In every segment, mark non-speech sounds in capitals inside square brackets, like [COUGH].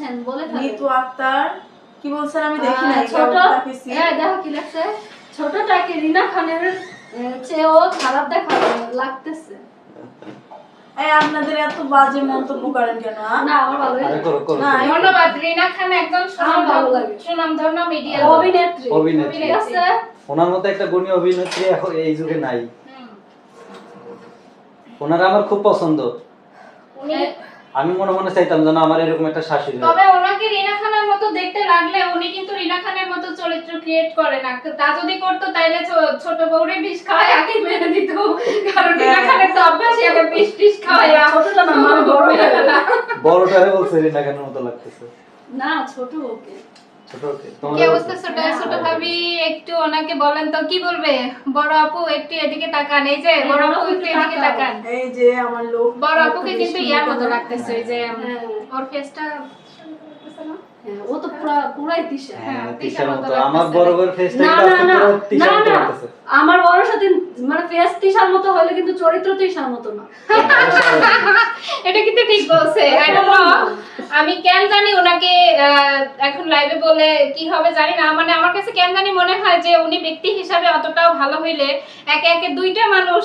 বলছেন বলে। নিতু আক্তার কি বলছেন আমি দেখি আহ, নাই ছোট হ্যাঁ দেখো কি লাগছে ছোটটাকে রিনা খানের চেয়েও খারাপ দেখা লাগতেছে। এই আপনাদের এত বাজে মন্তব্য করেন কেন না আমার আরে লাগে। করো করো না, ধন্যবাদ রিনা খান একজন ভালো লাগে। সুনামধন্য মিডিয়া অভিনেত্রী। অভিনেত্রী। ঠিক আছে? ওনার মতো একটা গুণী অভিনেত্রী এখন এই যুগে নাই। ওনারা আমার খুব পছন্দ। উনি আমি মনে মনে চাইতাম যেন আমার এরকম একটা শাশুড়ি হয়। তবে ওনাকে রিনা খানের মতো দেখতে লাগলে উনি কিন্তু রিনা খানের মতো চরিত্র ক্রিয়েট করে না। তা যদি করতো তাইলে ছোট বউরে বিষ খায় আগে মেরে দিত। কারণ রিনা খানের তো অভ্যাসই আগে বিষ টিষ খাওয়ায় ছোটটা না মানে বড় বড়টারে বলছে রিনা খানের মতো লাগতেছে। না ছোট ওকে। কি অবস্থা ছোট? ছোট ভাবি একটু ওনাকে বলেন তো কি বলবে? বড় আপু একটু এদিকে তাকান এই যে বড় আপু একটু এদিকে তাকান। এই যে আমার লোক বড় আপুকে কিন্তু ইয়ার মতো লাগতেছে ওই যে হ্যাঁ। ওর ফেসটা হ্যাঁ, ও তো পুরা পুরাই হ্যাঁ হ্যাঁ, তিশার তিশার মতো। আমার বড় বড় ফেসটা না না না না মতো না। লাগতেছে। আমার বড় সাথে মানে ফেস তিসার মতো হলে কিন্তু চরিত্র তিসার মতো না। এটা কিন্তু ঠিক বলছে. আমি কেন জানি ওনাকে আহ, এখন লাইভে বলে কি হবে জানি না। মানে আমার কাছে কেন জানি মনে হয় যে উনি ব্যক্তি হিসাবে অতটাও ভালো হইলে একে একে দুইটা মানুষ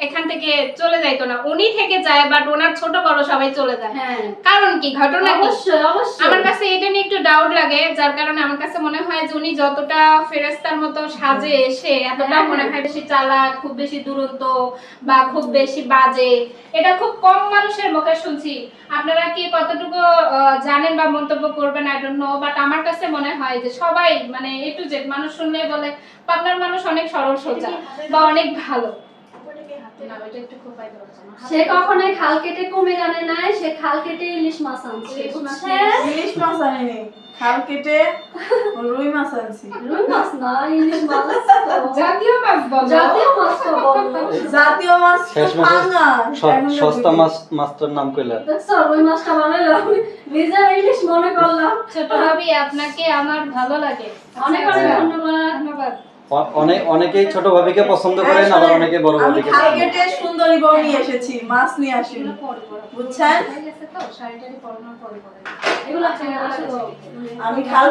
এখান থেকে চলে যাইতো না। উনি থেকে যায় বাট ওনার ছোট বড় সবাই চলে যায়। হ্যাঁ। কারণ কি? ঘটনা অবশ্যই অবশ্যই। আমার কাছে এটা নিয়ে একটু ডাউট লাগে যার কারণে আমার কাছে মনে হয় যে উনি যতটা ফেরেস্তার মতো সাজে এসে এতটা হ্যাঁ, মনে হ্যাঁ। হয় বেশি চালাক খুব বেশি দুরন্ত বা খুব বেশি বাজে। এটা খুব কম মানুষের মুখে শুনছি। আপনারা কি কতটুকু জানেন বা মন্তব্য করবেন? আই ডোন্ট নো বাট আমার কাছে মনে হয় যে সবাই মানে এ টু জেড মানুষ শুনলে বলে পাবনার মানুষ অনেক সরল সোজা বা অনেক ভালো। সে কখনোই খাল কেটে কমে জানে নাই সে খাল কেটে ইলিশ মাছ আনছে ইলিশ মাছ বুঝছেন? ইলিশ মাছ আনিনি খাল কেটে রুই মাছ আনছি। রুই মাছ না ইলিশ মাছ [LAUGHS] জাতীয় মাছ বলো। জাতীয় মাছ তো জাতীয় মাছ শেষ মাসে পাঙ্গাস সস্তা মাছ মাছটার নাম কইলা। দেখছ রুই মাছটা বানাইলাম নিজের ইলিশ মনে করলাম। ছোট ভাবি আপনাকে আমার ভালো লাগে। অনেক অনেক হ্যাঁ। ধন্যবাদ। অনেক অনেকেই ছোট ভাবিকে পছন্দ করেন আবার অনেকে বড় ভাবিকে আমি টার্গেটে সুন্দরী বউ নিয়ে এসেছি মাছ নিয়ে। বুঝছেন? আসো আমি খাল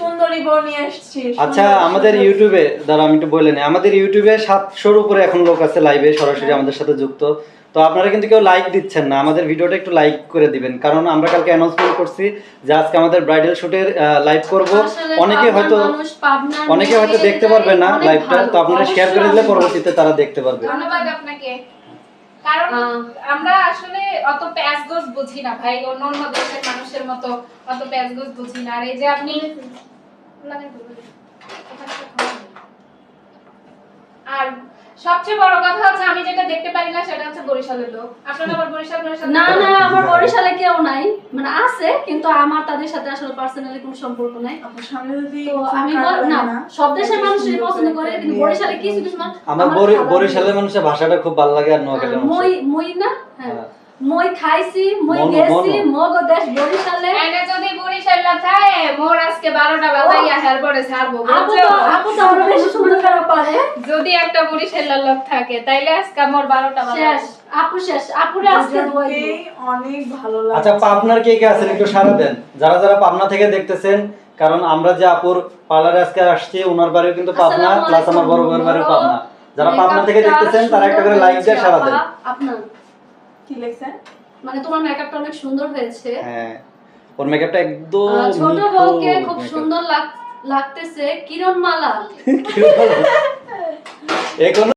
সুন্দরী বউ নিয়ে এসেছি আচ্ছা আমাদের ইউটিউবে দাঁড়া আমি একটু বলে নেই। আমাদের ইউটিউবে সাতশোর উপরে এখন লোক আছে লাইভে সরাসরি আমাদের সাথে যুক্ত। তো আপনারা কিন্তু কেউ লাইক দিচ্ছেন না। আমাদের ভিডিওটা একটু লাইক করে দিবেন। কারণ আমরা কালকে অ্যানাউন্সমেন্ট করছি যে আজকে আমাদের ব্রাইডাল শুটের লাইভ করব। অনেকে হয়তো অনেকে হয়তো দেখতে পারবে না লাইভটা তো আপনারা শেয়ার করে দিলে পরবর্তীতে তারা দেখতে পারবে। ধন্যবাদ আপনাকে। কারণ আমরা আসলে অত প্যাচগোজ বুঝি না ভাই। অন্য অন্য দেশের মানুষের মতো অত প্যাচগোজ বুঝি না। আর এই যে আপনি নেই। আর সবচেয়ে বড় কথা হচ্ছে আমি যেটা দেখতে পারি না সেটা হচ্ছে বরিশালের লোক। আপনারা আবার বরিশাল বরিশাল না না আমার বরিশালে কেউ নাই। মানে আছে কিন্তু আমার তাদের সাথে আসলে পার্সোনালি কোনো সম্পর্ক নাই। তো আমি না সব দেশের মানুষই পছন্দ করে কিন্তু বরিশালে কিছু কিছু মানুষ আমার বরিশালের মানুষের ভাষাটা খুব ভালো লাগে আর নোয়াখালীর মই মই না হ্যাঁ। হ্যাঁ। মই খাইছি মই গেছি। মগো দেশ বরিশালে বরিশাল না থাকে মোর আজকে বারোটা বাজাইয়া হের পরে ছাড়বো আপু তো আপু তো আরও বেশি সুন্দর করে পারে। যদি একটা বরিশালের লোক থাকে তাইলে আজকে মোর বারোটা শেষ আপু শেষ আপুরে আজকে দোয়াই অনেক ভালো লাগে আচ্ছা পাবনার কে কে আছেন একটু সারা দেন। যারা যারা পাবনা থেকে দেখতেছেন কারণ আমরা যে আপুর পার্লারে আজকে আসছি ওনার বাড়িও কিন্তু পাবনা প্লাস আমার বড় বাড়িও পাবনা। যারা পাবনা থেকে দেখতেছেন তারা একটা করে সুন্দর লাইক দিয়ে হয়েছে সারা দেন। আপনার কি লেখছেন? মানে তোমার মেকআপটা অনেক সুন্দর হয়েছে। হ্যাঁ। ওর মেকআপটা একদম ছোট বউকে খুব সুন্দর লাগ- লাগতেছে কিরণ [LAUGHS] মালা এখন